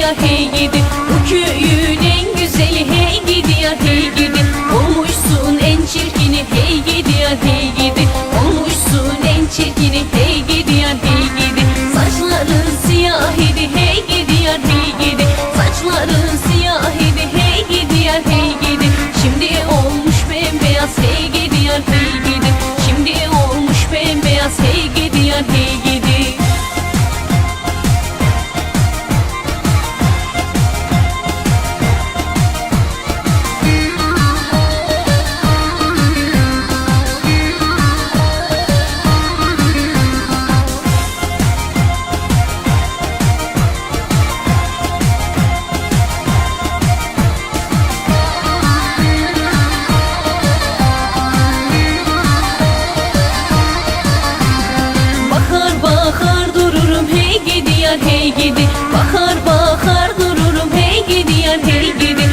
yar hey gidi Bu köyün en güzeli hey gidi yar hey gidi. Olmuşsun en çirkini hey gidi yar hey gidi. Olmuşsun en çirkini hey gidi yar hey gidi. Saçların siyah idi hey gidi yar hey gidi. Saçların hey gidi yar hey gidi. Bakar bakar dururum hey gidi yar hey gidi.